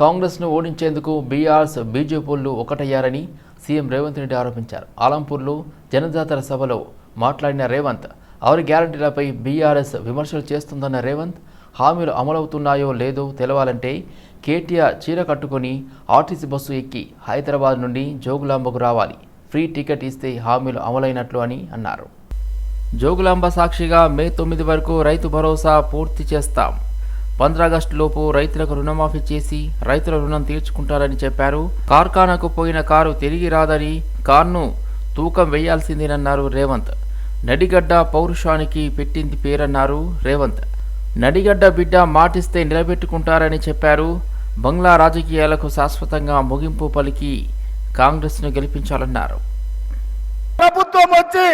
కాంగ్రెస్ను ఓడించేందుకు బీఆర్ఎస్ బీజేపీలు ఒకటయ్యారని సీఎం రేవంత్ రెడ్డి ఆరోపించారు. ఆలంపూర్లో జనజాతర సభలో మాట్లాడిన రేవంత్ ఆరు గ్యారంటీలపై బీఆర్ఎస్ విమర్శలు చేస్తుందన్న రేవంత్ హామీలు అమలవుతున్నాయో లేదో తెలవాలంటే కేటీఆర్ చీర కట్టుకొని ఆర్టీసీ బస్సు ఎక్కి హైదరాబాద్ నుండి జోగులాంబకు రావాలి. ఫ్రీ టికెట్ ఇస్తే హామీలు అమలైనట్లు అని అన్నారు. జోగులాంబ సాక్షిగా మే తొమ్మిది వరకు రైతు భరోసా పూర్తి చేస్తాం. పంద్రాగస్టు లోపు రైతులకు రుణమాఫీ చేసి రైతుల రుణం తీర్చుకుంటారని చెప్పారు. కార్ఖానాకు పోయిన కారు తిరిగి రాదని కార్ను తూకం వేయాల్సిందేనన్నారు రేవంత్. నడిగడ్డ పౌరుషానికి పెట్టింది పేరన్నారు రేవంత్. నడిగడ్డ బిడ్డ మాటిస్తే నిలబెట్టుకుంటారని చెప్పారు. బంగ్లా రాజకీయాలకు శాశ్వతంగా ముగింపు పలికి కాంగ్రెస్ను గెలిపించాలన్నారు. ప్రభుత్వం వచ్చి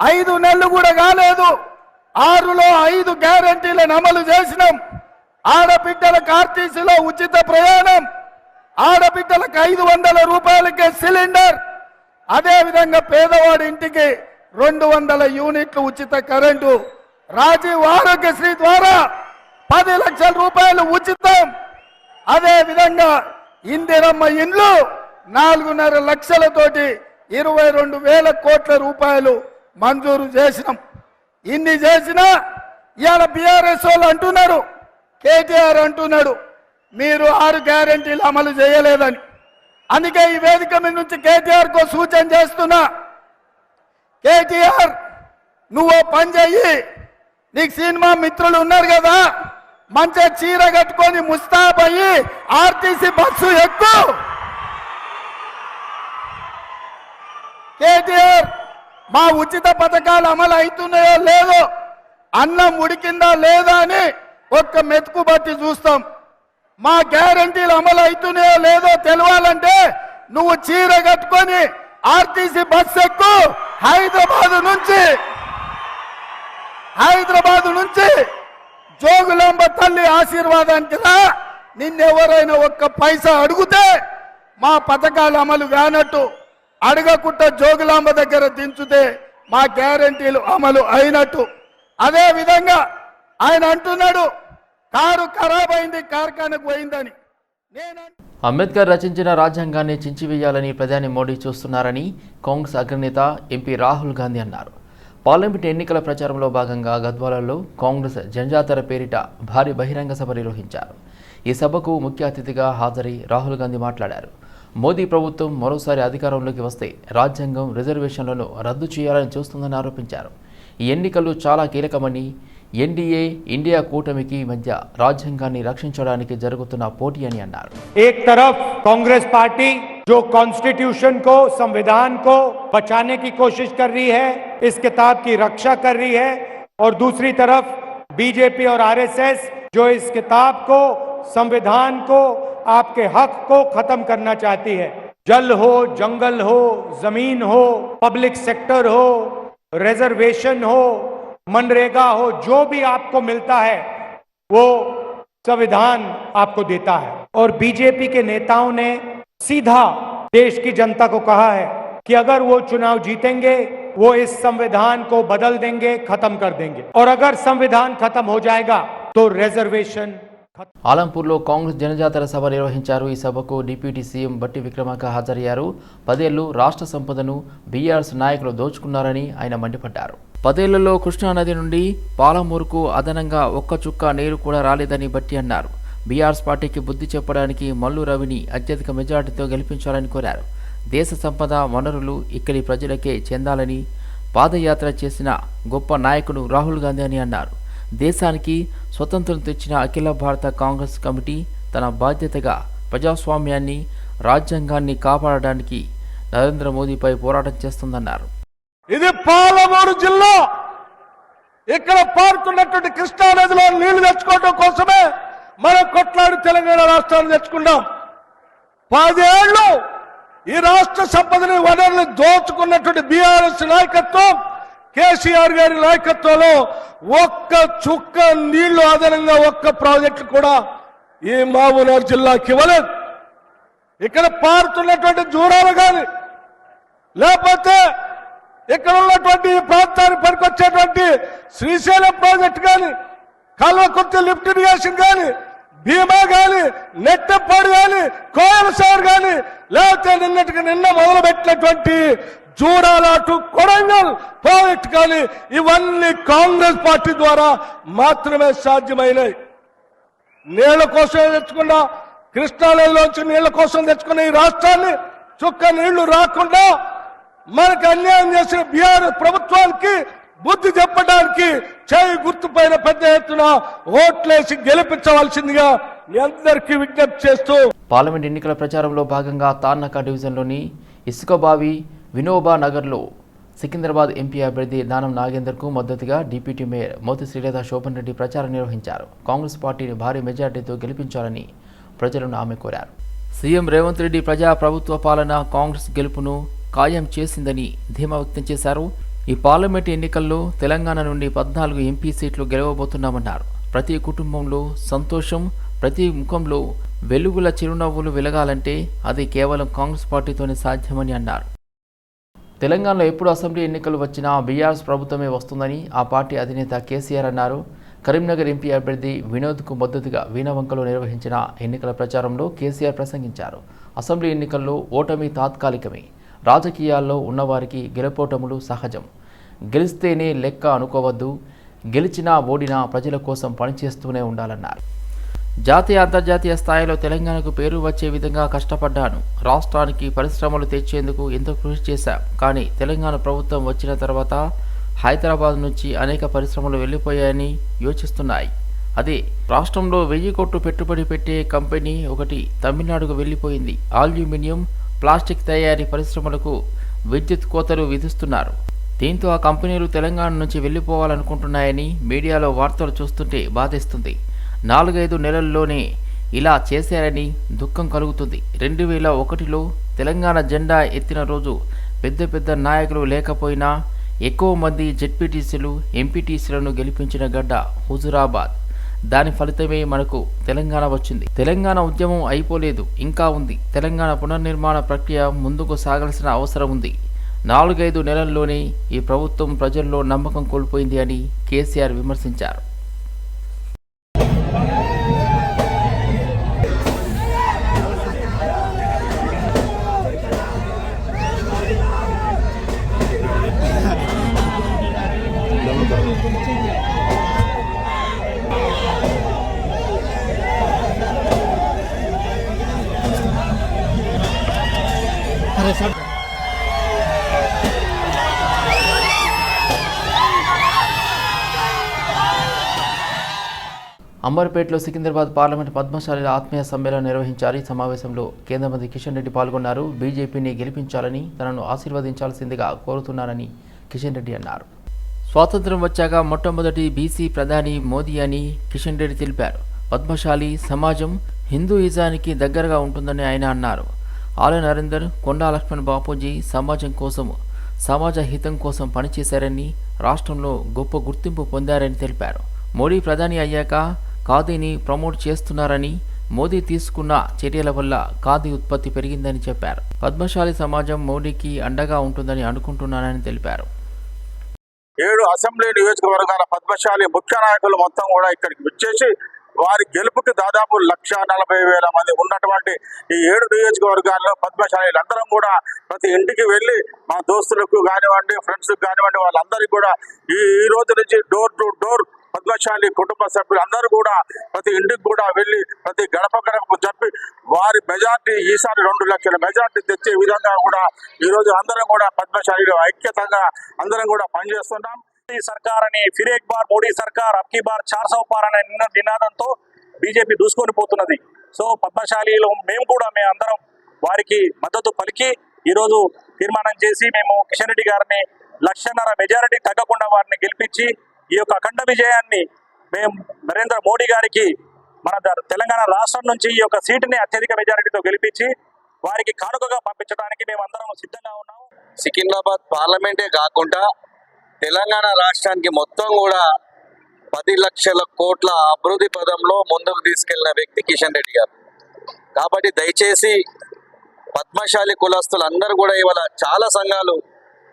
ఐదు నెలలు కూడా కాలేదు. ఆరులో ఐదు గ్యారంటీలను అమలు చేసినాం. ఆడబిడ్డలకు ఆర్టీసీలో ఉచిత ప్రయాణం. ఆడబిడ్డలకు ఐదు వందల రూపాయలకే సిలిండర్. అదే విధంగా పేదవాడి ఇంటికి రెండు వందల యూనిట్లు ఉచిత కరెంటు. రాజీవ్ ఆరోగ్యశ్రీ ద్వారా పది లక్షల రూపాయలు ఉచితం. అదే విధంగా ఇందిరమ్మ ఇండ్లు నాలుగున్నర లక్షలతోటి ఇరవై రెండు వేల కోట్ల రూపాయలు మంజూరు చేసినాం. ఇన్ని చేసినా ఇవాళ బీఆర్ఎస్ వాళ్ళు అంటున్నారు. కేటీఆర్ అంటున్నాడు మీరు ఆరు గ్యారెంటీలు అమలు చేయలేదని. అందుకే ఈ వేదిక మీద నుంచి కేటీఆర్కు సూచన చేస్తున్నా కేటీఆర్ నువ్వు పని చెయ్యి. నీకు సినిమా మిత్రులు ఉన్నారు కదా మంచిగా చీర కట్టుకొని ముస్తాబ్ అయ్యి ఆర్టీసీ బస్సు ఎక్కు. కేటీఆర్ మా ఉచిత పథకాలు అమలు అవుతున్నాయో లేదో అన్నం ఉడికిందా లేదా అని ఒక్క మెతుకు బట్టి చూస్తాం. మా గ్యారంటీలు అమలు అవుతున్నాయో లేదో తెలవాలంటే నువ్వు చీర కట్టుకొని ఆర్టీసీ బస్ ఎక్కు హైదరాబాద్ నుంచి హైదరాబాద్ నుంచి జోగులాంబ తల్లి ఆశీర్వాదానికి రా. నిన్నెవరైనా ఒక్క పైసా అడిగితే మా పథకాలు అమలు కానట్టు అడగకుండా జోగులాంబ దగ్గర దించుతే మా గ్యారంటీలు అమలు అయినట్టు. అదే విధంగా ఆయన అంటున్నాడు కారు ఖరాబ్ అయింది కార్ఖానకు పోయిందని. నేను అంబేద్కర్ రచించిన రాజ్యాంగాన్ని చించివేయాలని ప్రధాని మోడీ చూస్తున్నారని కాంగ్రెస్ అగ్రనేత ఎంపీ రాహుల్ గాంధీ అన్నారు. పార్లమెంట్ ఎన్నికల ప్రచారంలో భాగంగా గద్వాలలో కాంగ్రెస్ జనజాతర పేరిట భారీ బహిరంగ సభ నిర్వహించారు. ఈ సభకు ముఖ్య అతిథిగా హాజరై రాహుల్ గాంధీ మాట్లాడారు. మోదీ ప్రభుత్వం మరోసారి అధికారంలోకి వస్తే రాజ్యాంగం రిజర్వేషన్లను రద్దు చేయాలని చూస్తుందని ఆరోపించారు. ఈ ఎన్నికలు చాలా కీలకమని ఎన్డీఏ ఇండియా కూటమికి మధ్య రాజ్యాంగాన్ని రక్షించడానికి జరుగుతున్న పోటీ అని అన్నారు एक तरफ कांग्रेस पार्टी जो कॉन्स्टिट्यूशन को संविधान को बचाने की कोशिश कर रही है इस किताब की रक्षा कर रही है और दूसरी तरफ बीजेपी और आरएसएस जो इस किताब को संविधान को आपके हक को खत्म करना चाहती है जल हो जंगल हो जमीन हो पब्लिक सेक्टर हो रिजर्वेशन हो मनरेगा हो, जो भी आपको मिलता है, वो संविधान आपको देता है। और बीजेपी के नेताओं ने सीधा देश की जनता को कहा है कि अगर वो चुनाव जीतेंगे, वो इस संविधान को बदल देंगे, खत्म कर देंगे। और अगर संविधान खत्म हो जाएगा तो रिजर्वेशन ఆలంపూర్లో కాంగ్రెస్ జనజాతర సభ నిర్వహించారు. ఈ సభకు డిప్యూటీ సీఎం బట్టి విక్రమార్క హాజరయ్యారు. పదేళ్ళు రాష్ట్ర సంపదను బీఆర్ఎస్ నాయకులు దోచుకున్నారని ఆయన మండిపడ్డారు. పదేళ్ళలో కృష్ణానది నుండి పాలమూరుకు అదనంగా ఒక్క చుక్క నీరు కూడా రాలేదని బట్టి అన్నారు. బీఆర్ఎస్ పార్టీకి బుద్ధి చెప్పడానికి మల్లు రవిని అత్యధిక మెజార్టీతో గెలిపించాలని కోరారు. దేశ సంపద వనరులు ఇక్కడి ప్రజలకే చెందాలని పాదయాత్ర చేసిన గొప్ప నాయకుడు రాహుల్ గాంధీ అని అన్నారు. దేశానికి స్వతంత్రం తెచ్చిన అఖిల భారత కాంగ్రెస్ కమిటీ తన బాధ్యతగా ప్రజాస్వామ్యాన్ని రాజ్యాంగాన్ని కాపాడడానికి నరేంద్ర మోదీపై పోరాటం చేస్తుందన్నారు. ఇది పాలమూరు జిల్లా. ఇక్కడ పారుతున్నటువంటి కృష్ణా నదిలో నీళ్ళు తెచ్చుకోవడం కోసమే మనం కొట్లాడి తెలంగాణ రాష్ట్రాన్ని తెచ్చుకున్నాం. పదేళ్ళు ఈ రాష్ట్ర సంపదని వనరులు దోచుకున్నటువంటి బీఆర్ఎస్ నాయకత్వం కేసీఆర్ గారి నాయకత్వంలో ఒక్క చుక్క నీళ్ళు అదనంగా ఒక్క ప్రాజెక్టు కూడా ఈ మహబూబ్నగర్ జిల్లాకి ఇవ్వలేదు. ఇక్కడ పారుతున్నటువంటి జూరాలు కానీ లేకపోతే ఇక్కడ ఉన్నటువంటి ఈ ప్రాంతానికి పనికొచ్చేటువంటి శ్రీశైలం ప్రాజెక్ట్ కానీ కల్వకుర్తి లిఫ్ట్ ఇరిగేషన్ కానీ భీమా కానీ నెట్టపాడు కానీ కోయల కానీ లేకపోతే నిన్నటికి నిన్న మొదలుపెట్టినటువంటి పెట్టినటువంటి జూడాలాటు కొడంగల్ ప్రాజెక్ట్ కానీ ఇవన్నీ కాంగ్రెస్ పార్టీ ద్వారా మాత్రమే సాధ్యమైనవి నీళ్ళ కోసం తెచ్చుకున్న కృష్ణాలయంలోంచి నీళ్ళ కోసం తెచ్చుకున్న ఈ రాష్ట్రాన్ని చుక్క నీళ్ళు రాకుండా మనకు అన్యాయం చేసిన బీఆర్ ప్రభుత్వానికి బుద్ధి చెప్పడానికి చేయి గుర్తుపైన పెద్ద ఎత్తున ఓట్లేసి గెలిపించవలసిందిగా మీ అందరికీ విజ్ఞప్తి చేస్తూ పార్లమెంట్ ఎన్నికల ప్రచారంలో భాగంగా తార్నక డివిజన్లోని ఇసుకబావి వినోబా నగర్లో సికింద్రాబాద్ ఎంపీ అభ్యర్థి దానం నాగేందర్కు మద్దతుగా డిప్యూటీ మేయర్ మోతి శ్రీలేఖ శోభన్ రెడ్డి ప్రచారం నిర్వహించారు. కాంగ్రెస్ పార్టీని భారీ మెజార్టీతో గెలిపించాలని ప్రజలను ఆమె కోరారు. సీఎం రేవంత్ రెడ్డి ప్రజా ప్రభుత్వ పాలన కాంగ్రెస్ గెలుపును ఖాయం చేసిందని ధీమా వ్యక్తం చేశారు. ఈ పార్లమెంటు ఎన్నికల్లో తెలంగాణ నుండి పద్నాలుగు ఎంపీ సీట్లు గెలవబోతున్నామన్నారు. ప్రతి కుటుంబంలో సంతోషం ప్రతి ముఖంలో వెలుగుల చిరునవ్వులు వెలగాలంటే అది కేవలం కాంగ్రెస్ పార్టీతోనే సాధ్యమని అన్నారు. తెలంగాణలో ఎప్పుడు అసెంబ్లీ ఎన్నికలు వచ్చినా బీఆర్ఎస్ ప్రభుత్వమే వస్తుందని ఆ పార్టీ అధినేత కేసీఆర్ అన్నారు. కరీంనగర్ ఎంపీ అభ్యర్థి వినోద్కు మద్దతుగా వీణవంకలో నిర్వహించిన ఎన్నికల ప్రచారంలో కేసీఆర్ ప్రసంగించారు. అసెంబ్లీ ఎన్నికల్లో ఓటమి తాత్కాలికమే. రాజకీయాల్లో ఉన్నవారికి గెలుపోటములు సహజం. గెలిస్తేనే లెక్క అనుకోవద్దు. గెలిచినా ఓడినా ప్రజల కోసం పనిచేస్తూనే ఉండాలన్నారు. జాతీయ అంతర్జాతీయ స్థాయిలో తెలంగాణకు పేరు వచ్చే విధంగా కష్టపడ్డాను. రాష్ట్రానికి పరిశ్రమలు తెచ్చేందుకు ఎంతో కృషి చేశాం. కానీ తెలంగాణ ప్రభుత్వం వచ్చిన తర్వాత హైదరాబాద్ నుంచి అనేక పరిశ్రమలు వెళ్ళిపోయాయని యోచిస్తున్నాయి. అదే రాష్ట్రంలో వెయ్యి కోట్లు పెట్టుబడి పెట్టే కంపెనీ ఒకటి తమిళనాడుకు వెళ్ళిపోయింది. అల్యూమినియం ప్లాస్టిక్ తయారీ పరిశ్రమలకు విద్యుత్ కోతలు విధిస్తున్నారు. దీంతో ఆ కంపెనీలు తెలంగాణ నుంచి వెళ్ళిపోవాలనుకుంటున్నాయని మీడియాలో వార్తలు చూస్తుంటే బాధేస్తుంది. నాలుగైదు నెలల్లోనే ఇలా చేశారని దుఃఖం కలుగుతుంది. రెండు వేల ఒకటిలో తెలంగాణ జెండా ఎత్తిన రోజు పెద్ద పెద్ద నాయకులు లేకపోయినా ఎక్కువ మంది జెడ్పీటీసీలు ఎంపీటీసీలను గెలిపించిన గడ్డ హుజురాబాద్. దాని ఫలితమే మనకు తెలంగాణ వచ్చింది. తెలంగాణ ఉద్యమం అయిపోలేదు ఇంకా ఉంది. తెలంగాణ పునర్నిర్మాణ ప్రక్రియ ముందుకు సాగాల్సిన అవసరం ఉంది. నాలుగైదు నెలల్లోనే ఈ ప్రభుత్వం ప్రజల్లో నమ్మకం కోల్పోయింది అని కేసీఆర్ విమర్శించారు. అంబర్పేటలో సికింద్రాబాద్ పార్లమెంట్ పద్మశాలిల ఆత్మీయ సమ్మేళనం నిర్వహించారు ఈ సమావేశంలో కేంద్ర మంత్రి కిషన్ రెడ్డి పాల్గొన్నారు. బీజేపీని గెలిపించాలని తనను ఆశీర్వదించాల్సిందిగా కోరుతున్నానని కిషన్ రెడ్డి అన్నారు. స్వాతంత్రం వచ్చాక మొట్టమొదటి బీసీ ప్రధాని మోదీ అని కిషన్ రెడ్డి తెలిపారు. పద్మశాలి సమాజం హిందూయిజానికి దగ్గరగా ఉంటుందని ఆయన అన్నారు. ఆల నరేందర్ కొండా లక్ష్మణ్ బాపూజీ సమాజం కోసం సమాజ హితం కోసం పనిచేశారని రాష్ట్రంలో గొప్ప గుర్తింపు పొందారని తెలిపారు. మోడీ ప్రధాని అయ్యాక ఖాదీని ప్రమోట్ చేస్తున్నారని మోదీ తీసుకున్న చర్యల వల్ల ఖాదీ ఉత్పత్తి పెరిగిందని చెప్పారు. పద్మశాలి సమాజం మోడీకి అండగా ఉంటుందని అనుకుంటున్నానని తెలిపారు. ఏడు అసెంబ్లీ నియోజకవర్గాల పద్మశాలి ముఖ్య నాయకులు మొత్తం కూడా ఇక్కడికి విచ్చేసి వారి గెలుపుకి దాదాపు లక్ష నలభై వేల మంది ఉన్నటువంటి ఈ ఏడు నియోజకవర్గాల్లో పద్మశాలీలు అందరం కూడా ప్రతి ఇంటికి వెళ్ళి మా దోస్తులకు కానివ్వండి ఫ్రెండ్స్కి కానివ్వండి వాళ్ళందరికీ కూడా ఈ ఈ రోజు నుంచి డోర్ టు డోర్ పద్మశాలి కుటుంబ సభ్యులు అందరూ కూడా ప్రతి ఇంటికి కూడా వెళ్ళి ప్రతి గడప గడపకు చెప్పి వారి మెజార్టీ ఈసారి రెండు లక్షల మెజార్టీ తెచ్చే విధంగా కూడా ఈరోజు అందరం కూడా పద్మశాలిలో ఐక్యతంగా అందరం కూడా పనిచేస్తున్నాం. మోడీ సర్కార్ అని ఫిరేక్ బార్ మోడీ సర్కార్ అబ్కి బార్ చార్ సౌ పార్ అనే నినాదంతో బీజేపీ దూసుకొని పోతున్నది. సో పద్మశాలిలో మేము కూడా మేము అందరం వారికి మద్దతు పలికి ఈరోజు తీర్మానం చేసి మేము కిషన్ రెడ్డి గారిని లక్షన్నర మెజారిటీ తగ్గకుండా వారిని గెలిపించి ఈ యొక్క అఖండ విజయాన్ని మేము నరేంద్ర మోడీ గారికి మన ద- తెలంగాణ రాష్ట్రం నుంచి ఈ యొక్క సీటుని అత్యధిక మెజారిటీతో గెలిపించి వారికి కానుకగా పంపించడానికి మేము అందరం సిద్ధంగా ఉన్నాము సికింద్రాబాద్ పార్లమెంటే కాకుండా తెలంగాణ రాష్ట్రానికి మొత్తం కూడా పది లక్షల కోట్ల అభివృద్ధి పదంలో ముందుకు తీసుకెళ్ళిన వ్యక్తి కిషన్ రెడ్డి గారు. కాబట్టి దయచేసి పద్మశాలి కులస్తులందరూ కూడా ఇవాళ చాలా సంఘాలు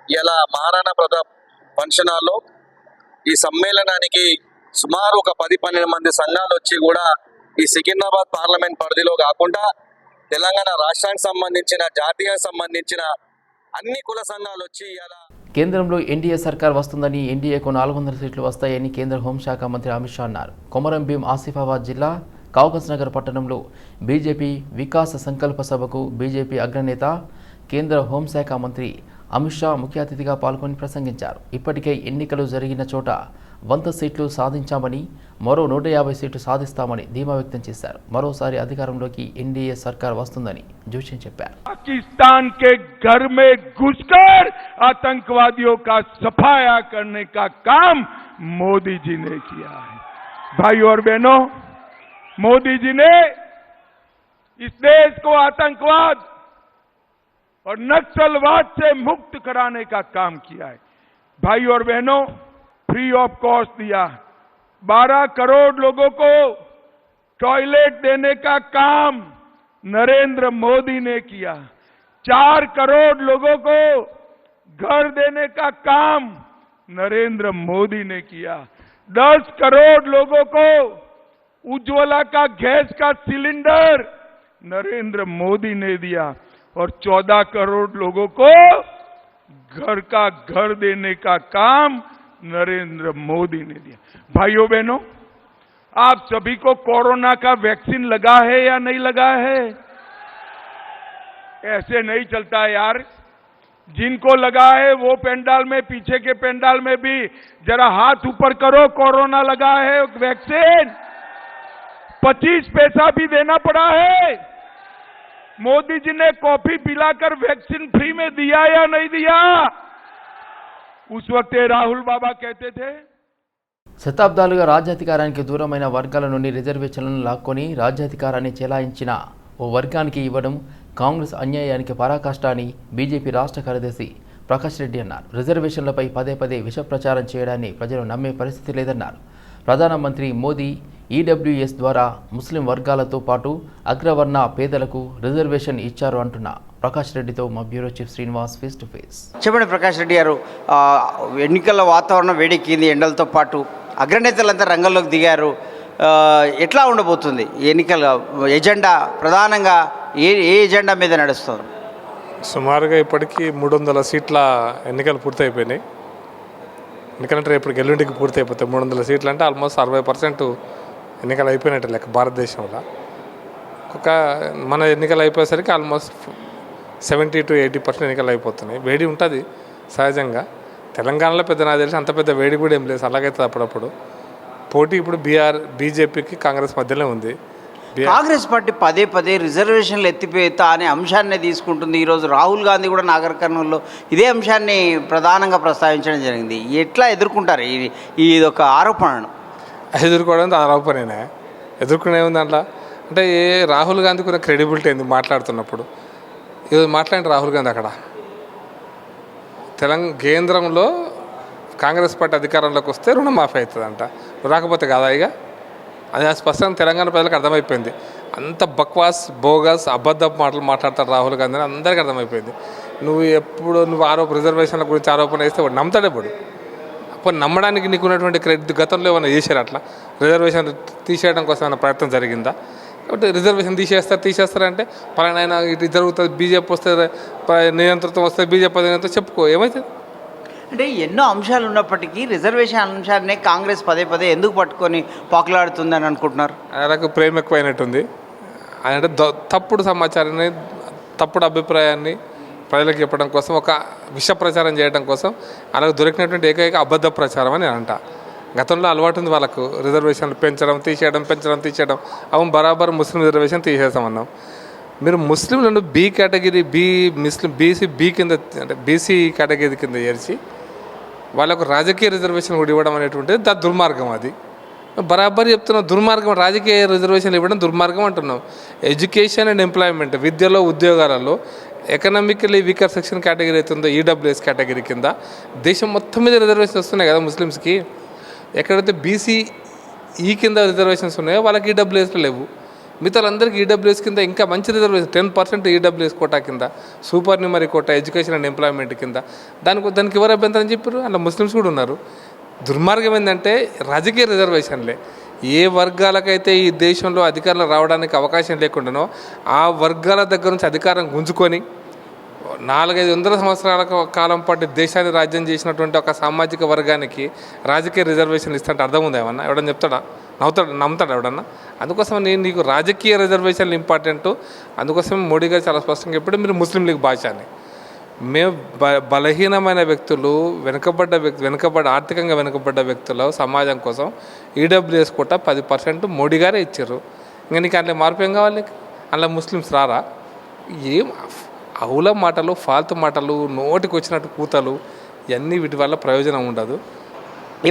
ఇలా మహారాణా ప్రతాప్ ఫంక్షన్ హాల్లో ఈ సమ్మేళనానికి సుమారు ఒక పది పన్నెండు మంది సంఘాలు వచ్చి కూడా ఈ సికింద్రాబాద్ పార్లమెంట్ పరిధిలో కాకుండా తెలంగాణ రాష్ట్రానికి సంబంధించిన జాతీయానికి సంబంధించిన అన్ని కుల సంఘాలు వచ్చి ఇలా కేంద్రంలో ఎన్డీఏ సర్కార్ వస్తుందని ఎన్డీఏకు నాలుగు వందల సీట్లు వస్తాయని కేంద్ర హోంశాఖ మంత్రి అమిత్ షా అన్నారు. కొమరం భీం ఆసిఫాబాద్ జిల్లా కాగజ్ నగర్ పట్టణంలో బీజేపీ వికాస సంకల్ప సభకు బీజేపీ అగ్రనేత కేంద్ర హోంశాఖ మంత్రి అమిత్ షా ముఖ్య అతిథిగా పాల్గొని ప్రసంగించారు ఇప్పటికే ఎన్నికలు జరిగిన చోట వంద సీట్లు సాధించామని మరో నూట యాభై సీట్లు సాధిస్తామని ధీమా వ్యక్తం చేశారు మరోసారి అధికారంలోకి ఎన్డీఏ సర్కార్ వస్తుందని జోషన్ చెప్పారు पाकिस्तान के घर में घुसकर आतंकवादियों का सफाया करने का काम मोदी जी ने किया है भाई और बहनों मोदी जी ने इस देश को आतंकवाद और नक्सलवाद से मुक्त कराने का काम किया है। भाई और बहनों फ्री ऑफ़ कॉस्ट दिया। 12 करोड़ लोगों को टॉयलेट देने का काम नरेंद्र मोदी ने किया। चार करोड़ लोगों को घर देने का काम नरेंद्र मोदी ने किया। दस करोड़ लोगों को उज्ज्वला का गैस का सिलेंडर नरेंद्र मोदी ने दिया। और चौदह करोड़ लोगों को घर का घर देने का काम नरेंद्र मोदी ने दिया। भाइयों, बहनों, आप सभी को कोरोना का वैक्सीन लगा है या नहीं लगा है? ऐसे नहीं चलता यार। जिनको लगा है वो पेंडाल में, पीछे के पेंडाल में भी जरा हाथ ऊपर करो, कोरोना लगा है, वैक्सीन। पच्चीस पैसा भी देना पड़ा है। मोदी जी ने कॉफी पिलाकर वैक्सीन फ्री में दिया या नहीं दिया उस वक्त ये राहुल बाबा कहते थे శతాబ్దాలుగా రాజ్యాధికారానికి దూరమైన వర్గాల నుండి రిజర్వేషన్లను లాక్కొని రాజ్యాధికారాన్ని చెలాయించిన ఓ వర్గానికి ఇవ్వడం కాంగ్రెస్ అన్యాయానికి పరాకాష్ట అని బీజేపీ రాష్ట్ర కార్యదర్శి ప్రకాష్ రెడ్డి అన్నారు రిజర్వేషన్లపై పదే పదే విష ప్రచారం చేయడాన్ని ప్రజలు నమ్మే పరిస్థితి లేదన్నారు ప్రధానమంత్రి మోదీ ఈడబ్ల్యూఎస్ ద్వారా ముస్లిం వర్గాలతో పాటు అగ్రవర్ణ పేదలకు రిజర్వేషన్ ఇచ్చారు అంటున్న ప్రకాష్ రెడ్డితో మా bureau chief Srinivas face to face. చెప్పండి ప్రకాష్ రెడ్డి గారు ఎన్నికల వాతావరణం వేడెక్కింది ఎండలతో పాటు అగ్రనేతలంతా రంగంలోకి దిగారు. ఎట్లా ఉండబోతుంది ఎన్నికల ఎజెండా? ప్రధానంగా ఏ ఏ ఎజెండా మీద నడుస్తుంది సుమారుగా ఇప్పటికీ మూడు వందల సీట్ల ఎన్నికలు పూర్తయిపోయినాయి. ఎందుకంటే రేపు ఎల్లుండికి పూర్తి అయిపోతాయి మూడు వందల సీట్లు అంటే ఆల్మోస్ట్ అరవై పర్సెంట్ ఎన్నికలు అయిపోయినట్టు లెక్క భారతదేశంలో. ఒక మన ఎన్నికలు అయిపోయేసరికి almost seventy to eighty percent ఎన్నికలు అయిపోతున్నాయి. వేడి ఉంటుంది సహజంగా. తెలంగాణలో పెద్ద నాకు తెలిసి అంత పెద్ద వేడి కూడా ఏం లేదు. అలాగైతే అప్పుడప్పుడు. పోటీ ఇప్పుడు బీఆర్ బీజేపీకి కాంగ్రెస్ మధ్యలో ఉంది. కాంగ్రెస్ పార్టీ పదే పదే రిజర్వేషన్లు ఎత్తిపోతా అనే అంశాన్ని తీసుకుంటుంది. ఈరోజు రాహుల్ గాంధీ కూడా నాగర్ కర్నూలులో ఇదే అంశాన్ని ప్రధానంగా ప్రస్తావించడం జరిగింది. ఎట్లా ఎదుర్కొంటారు? ఈ ఇది ఒక ఆరోపణను. ఎదుర్కోవడం ఆరోపణనే. ఎదుర్కొనే ఉంది దాంట్లో అంటే ఏ రాహుల్ గాంధీకి ఉన్న క్రెడిబిలిటీ ఏంది మాట్లాడుతున్నప్పుడు? ఈరోజు మాట్లాడిన రాహుల్ గాంధీ అక్కడ. తెలంగాణ కేంద్రంలో కాంగ్రెస్ పార్టీ అధికారంలోకి వస్తే రుణమాఫీ అవుతుందంట. రాకపోతే కాదా ఇక? అది స్పష్టంగా తెలంగాణ ప్రజలకు అర్థమైపోయింది. అంత బక్వాస్ బోగస్ అబద్ధపు మాటలు మాట్లాడతారు రాహుల్ గాంధీ అని అందరికీ అర్థమైపోయింది. నువ్వు ఎప్పుడు నువ్వు ఆరోప రిజర్వేషన్ల గురించి ఆరోపణ వేస్తే వాడు నమ్ముతాడే వాడు. అప్పుడు నమ్మడానికి నీకు ఉన్నటువంటి క్రెడిట్ గతంలో ఏమైనా చేశారు అట్లా? రిజర్వేషన్ తీసేయడం కోసం ఏమైనా ప్రయత్నం జరిగిందా? కాబట్టి రిజర్వేషన్ తీసేస్తారు తీసేస్తారంటే పలానా ఇటు జరుగుతుంది బీజేపీ వస్తే ప- వస్తే బీజేపీ నియంత్రణ చెప్పుకో ఏమవుతుంది అంటే ఎన్నో అంశాలు ఉన్నప్పటికీ రిజర్వేషన్ అంశాన్ని కాంగ్రెస్ పదే పదే ఎందుకు పట్టుకొని పాకులాడుతుందని అనుకుంటున్నారు? ఆయనకు ప్రేమ ఎక్కువైనట్టుంది. ఆయన అంటే తప్పుడు సమాచారాన్ని తప్పుడు అభిప్రాయాన్ని ప్రజలకు చెప్పడం కోసం ఒక విష ప్రచారం చేయడం కోసం అలాగ దొరికినటువంటి ఏకైక అబద్ధ ప్రచారం అని అంట. గతంలో అలవాటు ఉంది వాళ్ళకు. రిజర్వేషన్లు పెంచడం తీసేయడం పెంచడం తీసేయడం. అవును బరాబర్ ముస్లిం రిజర్వేషన్ తీసేసామన్నాం మీరు ముస్లింలను B category B Muslim BC B కింద అంటే బీసీ కేటగిరీ కింద చేర్చి వాళ్ళకు రాజకీయ రిజర్వేషన్ కూడా ఇవ్వడం అనేటువంటిది దా దుర్మార్గం అది. బరాబర్ చెప్తున్నాం దుర్మార్గం రాజకీయ రిజర్వేషన్లు ఇవ్వడం దుర్మార్గం అంటున్నాం. ఎడ్యుకేషన్ అండ్ ఎంప్లాయ్మెంట్ విద్యలో ఉద్యోగాలలో ఎకనామికలీ వీకర్ సెక్షన్ కేటగిరీ అవుతుందో ఈడబ్ల్యూఎస్ కేటగిరీ కింద దేశం మొత్తం మీద రిజర్వేషన్స్ వస్తున్నాయి కదా ముస్లిమ్స్కి. ఎక్కడైతే బీసీ ఈ కింద రిజర్వేషన్స్ ఉన్నాయో వాళ్ళకి ఈడబ్ల్యూఎస్లో లేవు. మిగతా అందరికీ ఈడబ్ల్యూఎస్ కింద ఇంకా మంచి reservation ten percent EWS quota కింద supernumerary quota education and employment కింద. దానికి దానికి ఎవరు అభ్యంతరం చెప్పారు అలా ముస్లిమ్స్ కూడా ఉన్నారు. దుర్మార్గం ఏంటంటే రాజకీయ రిజర్వేషన్లే. ఏ వర్గాలకైతే ఈ దేశంలో అధికారంలో రావడానికి అవకాశం లేకుండానో ఆ వర్గాల దగ్గర నుంచి అధికారం గుంజుకొని నాలుగైదు వందల సంవత్సరాల కాలం పాటు దేశాన్ని రాజ్యం చేసినటువంటి ఒక సామాజిక వర్గానికి రాజకీయ రిజర్వేషన్లు ఇస్తుంటే అర్థం ఉందా ఏమన్నా? ఎవడన్నా చెప్తాడా? నవ్వుతాడు? నమ్ముతాడు ఎవడన్నా? అందుకోసం నేను నీకు రాజకీయ రిజర్వేషన్లు ఇంపార్టెంట్. అందుకోసం మోడీ గారు చాలా స్పష్టంగా చెప్పాడు మీరు ముస్లిం లీగ్ భాష అని మేము బ బలహీనమైన వ్యక్తులు వెనుకబడ్డ వ్యక్తి వెనుకబడ్డ ఆర్థికంగా వెనుకబడ్డ వ్యక్తులు సమాజం కోసం ఈడబ్ల్యూఎస్ కోట పది పర్సెంట్ మోడీ గారే ఇచ్చారు. ఇంకా నీకు అందులో మార్పు ఏం కావాలి నీకు? అందులో ముస్లిమ్స్ రారా? ఏం అవుల మాటలు ఫాల్తు మాటలు నోటికి వచ్చినట్టు కూతలు ఇవన్నీ వీటి వల్ల ప్రయోజనం ఉండదు.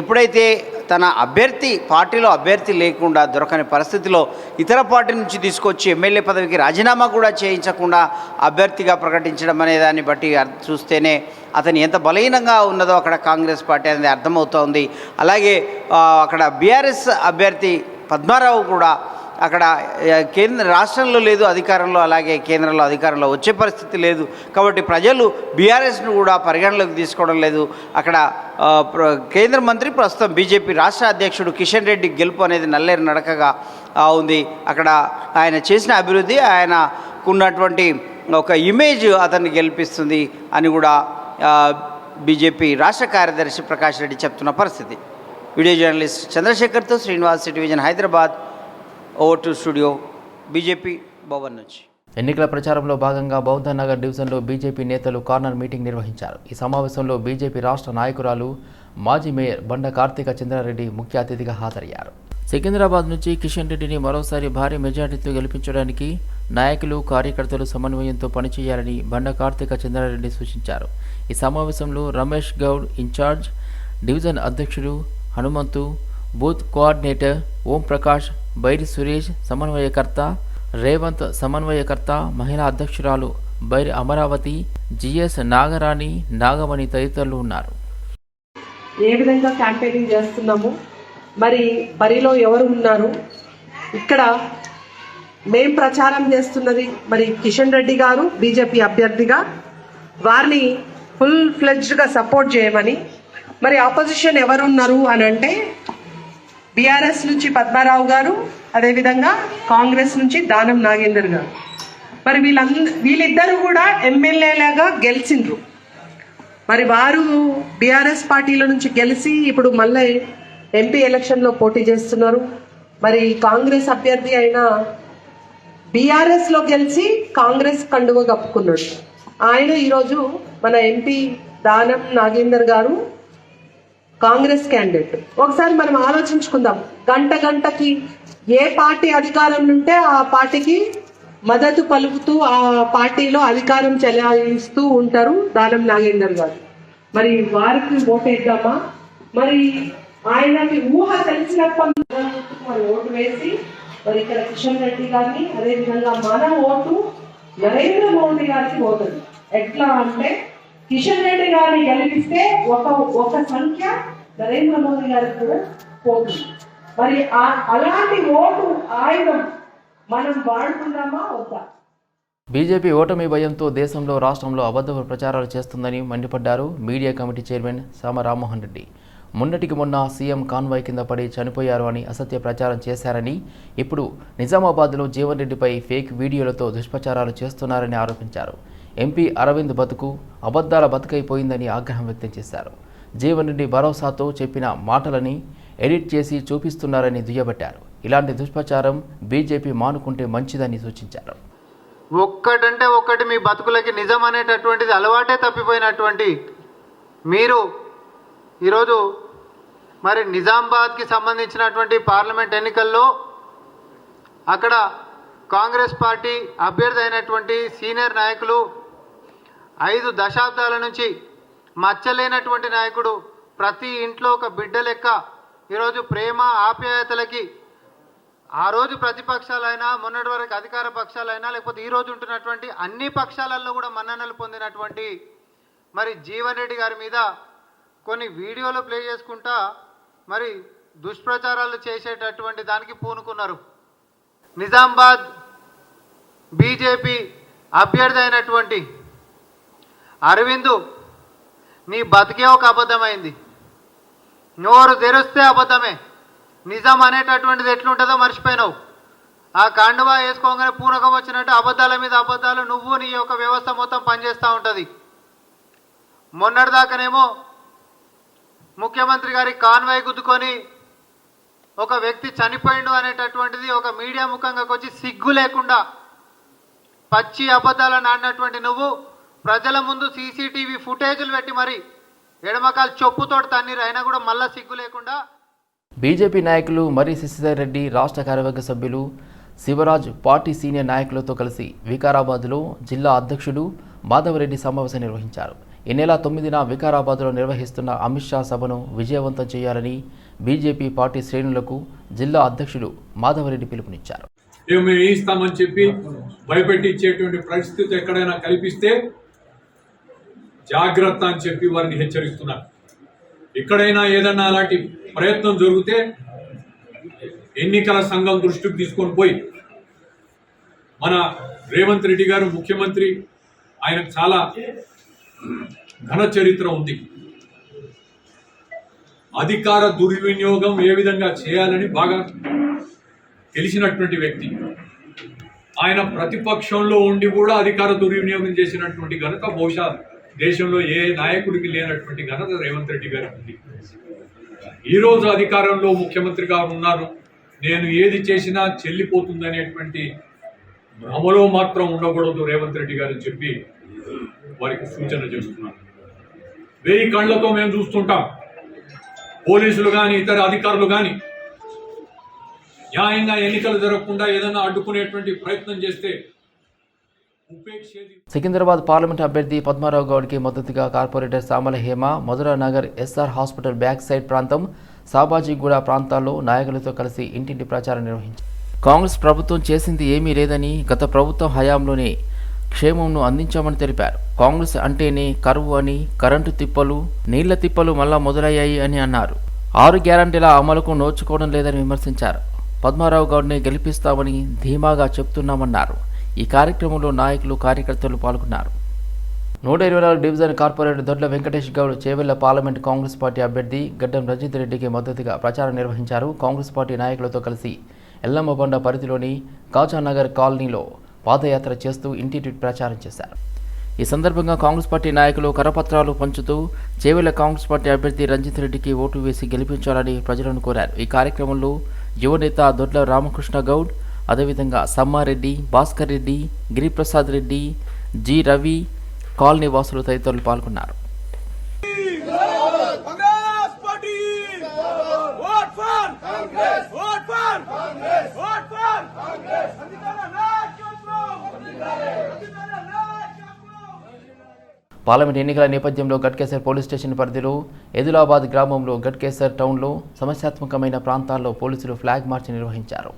ఎప్పుడైతే తన అభ్యర్థి పార్టీలో అభ్యర్థి లేకుండా దొరకని పరిస్థితిలో ఇతర పార్టీ నుంచి తీసుకొచ్చి ఎమ్మెల్యే పదవికి రాజీనామా కూడా చేయించకుండా అభ్యర్థిగా ప్రకటించడం అనే దాన్ని బట్టి చూస్తేనే అతను ఎంత బలహీనంగా ఉన్నదో అక్కడ కాంగ్రెస్ పార్టీ అనేది అర్థమవుతోంది. అలాగే అక్కడ బీఆర్ఎస్ అభ్యర్థి పద్మారావు కూడా అక్కడ కేంద్ర రాష్ట్రంలో లేదు అధికారంలో అలాగే కేంద్రంలో అధికారంలో వచ్చే పరిస్థితి లేదు. కాబట్టి ప్రజలు బీఆర్ఎస్ను కూడా పరిగణలోకి తీసుకోవడం లేదు. అక్కడ ప్ర- కేంద్ర మంత్రి ప్రస్తుతం బీజేపీ రాష్ట్ర అధ్యక్షుడు కిషన్ రెడ్డి గెలుపు అనేది నల్లేరు నడకగా ఉంది. అక్కడ ఆయన చేసిన అభివృద్ధి ఆయనకున్నటువంటి ఒక ఇమేజ్ అతన్ని గెలిపిస్తుంది అని కూడా బీజేపీ రాష్ట్ర కార్యదర్శి ప్రకాష్ రెడ్డి చెప్తున్న పరిస్థితి. వీడియో జర్నలిస్ట్ చంద్రశేఖర్తో Srinivas City Vision Hyderabad. Over to studio BJP Bhavan నుంచి. ఎన్నికల ప్రచారంలో భాగంగా బౌద్ధ నగర్ డివిజన్లో బీజేపీ నేతలు కార్నర్ మీటింగ్ నిర్వహించారు. ఈ సమావేశంలో బీజేపీ రాష్ట్ర నాయకురాలు మాజీ మేయర్ బండ కార్తీక చంద్రారెడ్డి ముఖ్య అతిథిగా హాజరయ్యారు. సికింద్రాబాద్ నుంచి కిషన్ రెడ్డిని మరోసారి భారీ మెజార్టీతో గెలిపించడానికి నాయకులు కార్యకర్తలు సమన్వయంతో పనిచేయాలని బండ కార్తీక చంద్రారెడ్డి సూచించారు. ఈ సమావేశంలో రమేష్ గౌడ్ ఇన్ఛార్జ్ డివిజన్ అధ్యక్షుడు హనుమంతు బూత్ కోఆర్డినేటర్ ఓం ప్రకాష్ బైరి సురేష్ సమన్వయకర్త రేవంత్ సమన్వయకర్త మహిళా అధ్యక్షురాలు బైరి అమరావతి జిఎస్ నాగరాణి నాగమణి తదితరులు ఉన్నారు. ఏ విధంగా క్యాంపెయినింగ్ చేస్తున్నాము? మరి బరిలో ఎవరు ఉన్నారు? ఇక్కడ మేం ప్రచారం చేస్తున్నది మరి కిషన్ రెడ్డి గారు బీజేపీ అభ్యర్థిగా. వారిని ఫుల్ ఫ్లెడ్జ్డ్గా సపోర్ట్ చేయమని. మరి ఆపోజిషన్ ఎవరున్నారు అని అంటే బీఆర్ఎస్ నుంచి పద్మారావు గారు అదేవిధంగా కాంగ్రెస్ నుంచి దానం నాగేందర్ గారు. మరి వీళ్ళంద వీళ్ళిద్దరూ కూడా ఎమ్మెల్యేలాగా గెలిచిండ్రు. మరి వారు బీఆర్ఎస్ పార్టీల నుంచి గెలిచి ఇప్పుడు మళ్ళీ ఎంపీ ఎలక్షన్లో పోటీ చేస్తున్నారు. మరి కాంగ్రెస్ అభ్యర్థి అయిన బీఆర్ఎస్లో గెలిచి కాంగ్రెస్ కండువ కప్పుకున్నాడు. ఆయన ఈరోజు మన ఎంపీ దానం నాగేందర్ గారు కాంగ్రెస్ క్యాండిడేట్. ఒకసారి మనం ఆలోచించుకుందాం. గంట గంటకి ఏ పార్టీ అధికారంలో ఉంటే ఆ పార్టీకి మద్దతు పలుకుతూ ఆ పార్టీలో అధికారం చెలాయిస్తూ ఉంటారు దానం నాగేందర్ గారు. మరి వారికి ఓటేద్దామా? మరి ఆయనకి ఊహ తెలిసినప్పటి మరి ఓటు వేసి మరి ఇక్కడ కిషన్ రెడ్డి గారిని అదేవిధంగా మన ఓటు నరేంద్ర మోడీ గారికి పోతుంది. ఎట్లా అంటే కిషన్ రెడ్డి గారిని గెలిపిస్తే ఒక ఒక సంఖ్య నరేంద్ర మోదీ గారికి కూడా పోతుంది. మరి ఆ- అలాంటి ఓటు ఆయుధం మనం వాడుకుందామా వద్దా? బీజేపీ ఓటమి భయంతో దేశంలో రాష్ట్రంలో అబద్ధ ప్రచారాలు చేస్తుందని మండిపడ్డారు మీడియా కమిటీ చైర్మన్ సామ రామ్మోహన్ రెడ్డి. మొన్నటికి మొన్న సీఎం కాన్వాయ్ కింద పడి చనిపోయారు అని అసత్య ప్రచారం చేశారని ఇప్పుడు నిజామాబాద్లో జీవన్ రెడ్డిపై ఫేక్ వీడియోలతో దుష్ప్రచారాలు చేస్తున్నారని ఆరోపించారు. ఎంపీ అరవింద్ బతుకు అబద్ధాల బతుకైపోయిందని ఆగ్రహం వ్యక్తం చేశారు. జీవన్ రెడ్డి భరోసాతో చెప్పిన మాటలని ఎడిట్ చేసి చూపిస్తున్నారని దుయ్యబట్టారు. ఇలాంటి దుష్ప్రచారం బీజేపీ మానుకుంటే మంచిదని సూచించారు. ఒక్కటంటే ఒక్కటి మీ బతుకులకి నిజం అనేటటువంటిది అలవాటే తప్పిపోయినటువంటి మీరు ఈరోజు మరి నిజామాబాద్కి సంబంధించినటువంటి పార్లమెంట్ ఎన్నికల్లో అక్కడ కాంగ్రెస్ పార్టీ అభ్యర్థి అయినటువంటి సీనియర్ నాయకులు ఐదు దశాబ్దాల నుంచి మచ్చలేనటువంటి నాయకుడు ప్రతి ఇంట్లో ఒక బిడ్డ లెక్క. ఈరోజు ప్రేమ ఆప్యాయతలకి ఆ రోజు ప్రతిపక్షాలైనా మొన్నటి వరకు అధికార పక్షాలైనా లేకపోతే ఈ రోజు ఉంటున్నటువంటి అన్ని పక్షాలలో కూడా మన్ననలు పొందినటువంటి మరి జీవన్ రెడ్డి గారి మీద కొన్ని వీడియోలు ప్లే చేసుకుంటా మరి దుష్ప్రచారాలు చేసేటటువంటి దానికి పూనుకున్నారు. నిజామాబాద్ బీజేపీ అభ్యర్థి అయినటువంటి అరవిందు నీ బతికే ఒక అబద్ధమైంది. నోరు తెరిస్తే అబద్ధమే. నిజం అనేటటువంటిది ఎట్లుంటుందో మర్చిపోయినావు. ఆ కాండువా వేసుకోగానే పూనకం వచ్చినట్టు అబద్ధాల మీద అబద్ధాలు నువ్వు నీ యొక్క వ్యవస్థ మొత్తం పనిచేస్తూ ఉంటుంది. మొన్నటిదాకానేమో ముఖ్యమంత్రి గారి కాన్వాయ్ గుద్దుకొని ఒక వ్యక్తి చనిపోయిండు అనేటటువంటిది ఒక మీడియా ముఖంగా వచ్చి సిగ్గు లేకుండా పచ్చి అబద్ధాలను ఆడినటువంటి నువ్వు ప్రజల ముందు సీసీటీవీ ఫుటేజీలు పెట్టి మరి ఎడమకాలు చొప్పుతోటి తన్నీరు. అయినా కూడా మళ్ళా సిగ్గు లేకుండా బీజేపీ నాయకులు మర్రి శశిధర్ రెడ్డి రాష్ట్ర కార్యవర్గ సభ్యులు శివరాజ్ పార్టీ సీనియర్ నాయకులతో కలిసి వికారాబాద్లో జిల్లా అధ్యక్షుడు మాధవరెడ్డి సమావేశం నిర్వహించారు. ఈ నెల తొమ్మిదిన వికారాబాద్లో నిర్వహిస్తున్న అమిత్ షా సభను విజయవంతం చేయాలని బీజేపీ పార్టీ శ్రేణులకు జిల్లా అధ్యక్షుడు మాధవరెడ్డి పిలుపునిచ్చారు. ఏమో మేము వేయిస్తామని చెప్పి భయపెట్టి ఇచ్చేటువంటి పరిస్థితి ఎక్కడైనా కల్పిస్తే జాగ్రత్త అని చెప్పి వారిని హెచ్చరిస్తున్నారు. ఎక్కడైనా ఏదన్నా అలాంటి ప్రయత్నం జరిగితే ఎన్నికల సంఘం దృష్టికి తీసుకొని పోయి మన రేవంత్ రెడ్డి గారు ముఖ్యమంత్రి ఆయనకు చాలా ఘన చరిత్ర ఉంది. అధికార దుర్వినియోగం ఏ విధంగా చేయాలని బాగా తెలిసినటువంటి వ్యక్తి. ఆయన ప్రతిపక్షంలో ఉండి కూడా అధికార దుర్వినియోగం చేసినటువంటి ఘనత బహుశా దేశంలో ఏ నాయకుడికి లేనటువంటి ఘనత రేవంత్ రెడ్డి గారికి ఉంది. ఈరోజు రోజు అధికారంలో ముఖ్యమంత్రిగా ఉన్నారు. నేను ఏది చేసినా చెల్లిపోతుందనేటువంటి భ్రమలో మాత్రం ఉండకూడదు రేవంత్ రెడ్డి గారు చెప్పి వారికి సూచన చేస్తున్నాను. వెయ్యి కళ్ళతో మేము చూస్తుంటాం. పోలీసులు కానీ ఇతర అధికారులు కానీ న్యాయంగా ఎన్నికలు జరగకుండా ఏదైనా అడ్డుకునేటువంటి ప్రయత్నం చేస్తే సికింద్రాబాద్ పార్లమెంట్ అభ్యర్థి పద్మారావు గౌడ్కి మద్దతుగా corporator Samala Hema Madhura Nagar S R hospital back side ప్రాంతం సాబాజీగూడ ప్రాంతాల్లో నాయకులతో కలిసి ఇంటింటి ప్రచారం నిర్వహించారు. కాంగ్రెస్ ప్రభుత్వం చేసింది ఏమీ లేదని గత ప్రభుత్వం హయాంలోనే క్షేమంను అందించామని తెలిపారు. కాంగ్రెస్ అంటేనే కరువు అని కరెంటు తిప్పలు నీళ్ళ తిప్పలు మళ్ళా మొదలయ్యాయి అని అన్నారు. ఆరు గ్యారంటీల అమలుకు నోచుకోవడం లేదని విమర్శించారు. పద్మారావు గౌడ్ని గెలిపిస్తామని ధీమాగా చెప్తున్నామన్నారు. ఈ కార్యక్రమంలో నాయకులు కార్యకర్తలు పాల్గొన్నారు. నూట ఇరవై నాలుగు division corporator Dodla Venkatesh Goud Chevella parliament Congress party అభ్యర్థి గడ్డం రజిత్ రెడ్డికి మద్దతుగా ప్రచారం నిర్వహించారు కాంగ్రెస్ పార్టీ నాయకులతో కలిసి ఎల్లమ్మబండ పరిధిలోని కాజానగర్ కాలనీలో పాదయాత్ర చేస్తూ ఇంటింటి ప్రచారం చేశారు. ఈ సందర్భంగా కాంగ్రెస్ పార్టీ నాయకులు కరపత్రాలు పంచుతూ చేవెళ్ళ కాంగ్రెస్ పార్టీ అభ్యర్థి రంజిత్ రెడ్డికి ఓటు వేసి గెలిపించాలని ప్రజలను కోరారు. ఈ కార్యక్రమంలో యువనేత దొడ్ల రామకృష్ణ గౌడ్ అదేవిధంగా సమ్మారెడ్డి భాస్కర్ రెడ్డి గిరిప్రసాద్ రెడ్డి జి రవి కాలనీ వాసులు తదితరులు పాల్గొన్నారు. పార్లమెంట్ ఎన్నికల నేపథ్యంలో గట్కేసర్ పోలీస్ స్టేషన్ పరిధిలో ఎదిలాబాద్ గ్రామంలో గట్కేసర్ టౌన్లో సమస్యాత్మకమైన ప్రాంతాల్లో పోలీసులు ఫ్లాగ్ మార్చ్ నిర్వహించారు.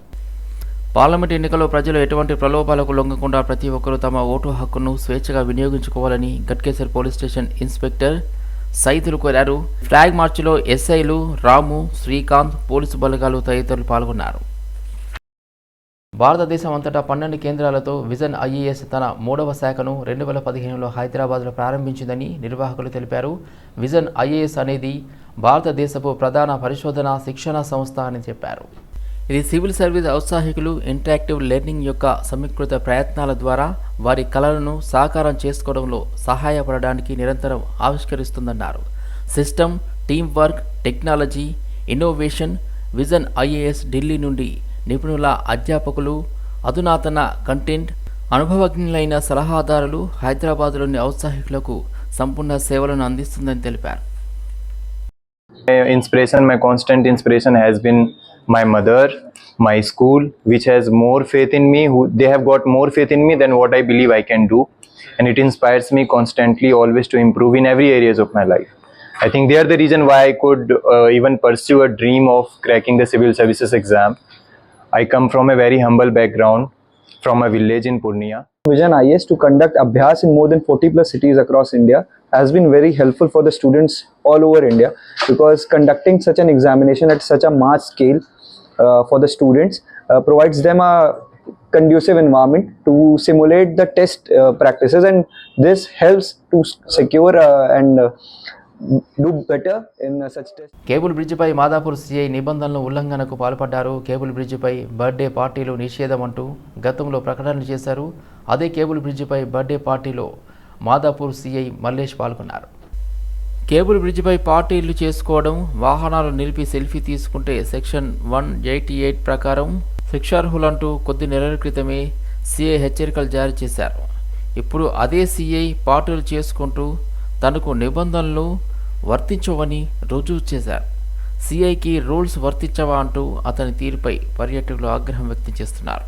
పార్లమెంట్ ఎన్నికల్లో ప్రజలు ఎటువంటి ప్రలోభాలకు లొంగకుండా ప్రతి ఒక్కరూ తమ ఓటు హక్కును స్వేచ్ఛగా వినియోగించుకోవాలని Ghatkesar police station inspector Saithulu కోరారు. ఫ్లాగ్ మార్చిలో ఎస్ఐలు రాము శ్రీకాంత్ పోలీసు బలగాలు తదితరులు పాల్గొన్నారు. భారతదేశం అంతటా పన్నెండు కేంద్రాలతో విజన్ ఐఏఎస్ తన మూడవ శాఖను రెండు వేల పదిహేనులో హైదరాబాద్లో ప్రారంభించిందని నిర్వాహకులు తెలిపారు. విజన్ ఐఏఎస్ అనేది భారతదేశపు ప్రధాన పరిశోధన శిక్షణ సంస్థ అని చెప్పారు. ఇది సివిల్ సర్వీస్ ఔత్సాహికులు ఇంటరాక్టివ్ లెర్నింగ్ యొక్క సమీకృత ప్రయత్నాల ద్వారా వారి కళలను సాకారం చేసుకోవడంలో సహాయపడడానికి నిరంతరం ఆవిష్కరిస్తుందన్నారు. System team work technology innovation vision IAS Delhi నుండి నిపుణుల అధ్యాపకులు అధునాతన కంటెంట్ అనుభవజ్ఞులైన సలహాదారులు హైదరాబాద్లోని ఔత్సాహికులకు సంపూర్ణ సేవలను అందిస్తుందని తెలిపారు. Inspiration my constant inspiration has been my mother my school which has more faith in me who they have got more faith in me than what i believe i can do. And it inspires me constantly always to improve in every areas of my life. I think they are the reason why i could uh, even pursue a dream of cracking the civil services exam. I come from a very humble background from a village in purnia. Vision IS to conduct Abhyas in more than 40 plus cities across India has been very helpful for the students all over India because conducting such an examination at such a mass scale for the students uh, provides them a conducive environment to simulate the test uh, practices and this helps to s- secure uh, and uh, do better in uh, such tests. Cable బ్రిడ్జిపై Madhapur CI నిబంధనల ఉల్లంఘనకు పాల్పడ్డారు cable బ్రిడ్జిపై birthday పార్టీలు నిషేధం అంటూ గతంలో ప్రకటనలు చేశారు అదే కేబుల్ బ్రిడ్జిపై బర్త్డే పార్టీలో మాదాపూర్ సీఐ మల్లేష్ పాల్గొన్నారు కేబుల్ బ్రిడ్జిపై పార్టీలు చేసుకోవడం వాహనాలు నిలిపి సెల్ఫీ తీసుకుంటే సెక్షన్ వన్ ఎయిటీ ఎయిట్ ప్రకారం శిక్షార్హులంటూ కొద్ది నెలల క్రితమే సీఐ హెచ్చరికలు జారీ చేశారు. ఇప్పుడు అదే సీఐ పార్టీలు చేసుకుంటూ తనకు నిబంధనలు వర్తించవని రుజువు చేశారు. సీఐకి రూల్స్ వర్తించవా అంటూ అతని తీరుపై పర్యాటకులు ఆగ్రహం వ్యక్తం చేస్తున్నారు.